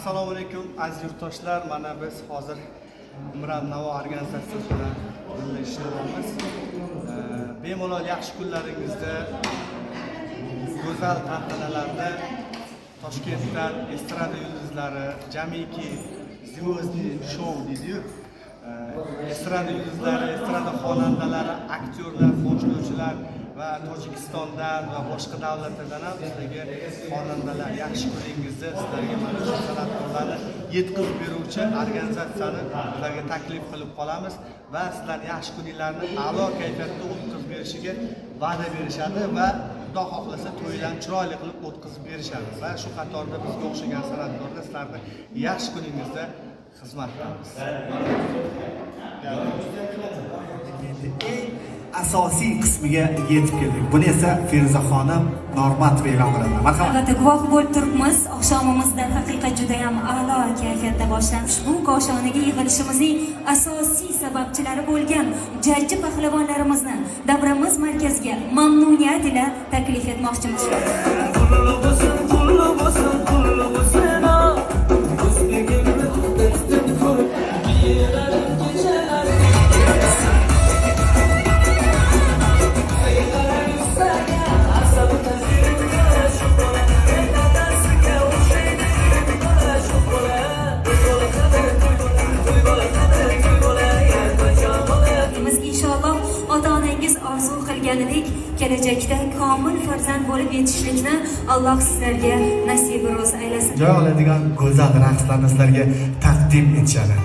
assalomu alaykum aziz yurtdoshlar mana biz hozir miram navo organizatsiyasi bilan birga ishlayapmiz Ee, bemalol yaxshi kunlaringizda go'zal tantanalarda toshkentdan estrada yulduzlari jamiki звездный show deydiyu Ee, estrada yulduzlari estrada xonandalari aktyorlar qo'shiqchilar va tojikistondan va boshqa davlatlardan ham sizlarga xonandalar yaxshi kuningizni sizlarga mana shu san'atkorlarni yetkazib beruvchi organizatsiyani sizlarga taklif qilib qolamiz va sizlarni yaxshi kuninglarni a'lo kayfiyatda o'tkazib berishiga va'da berishadi va xudo xohlasa to'ylarni chiroyli qilib o'tkazib berishadi va shu qatorda bizga o'xshagan san'atkorlar sizlarni yaxshi kuningizda xizmat qilamiz. Asosiy qismiga yetib keldik. Buni esa feruzaxonim normatova e'lon qiladi marhamat. Albatta guvoh bo'lib turibmiz. Oqshomimizda haqiqat juda ham a'lo kayfiyatda boshlandi ushbu koshonaga yig'ilishimizning asosiy sababchilari bo'lgan jajji pahlavonlarimizni davramiz markaziga mamnuniyat ila taklif etmoqchimiz. yenilik, gelecekdə kamil farzənd olub yetişlikni Allah sizlərə nəsib roz eylesin. Joy oladigan go'zal raqslarni sizlarga taqdim etishadi.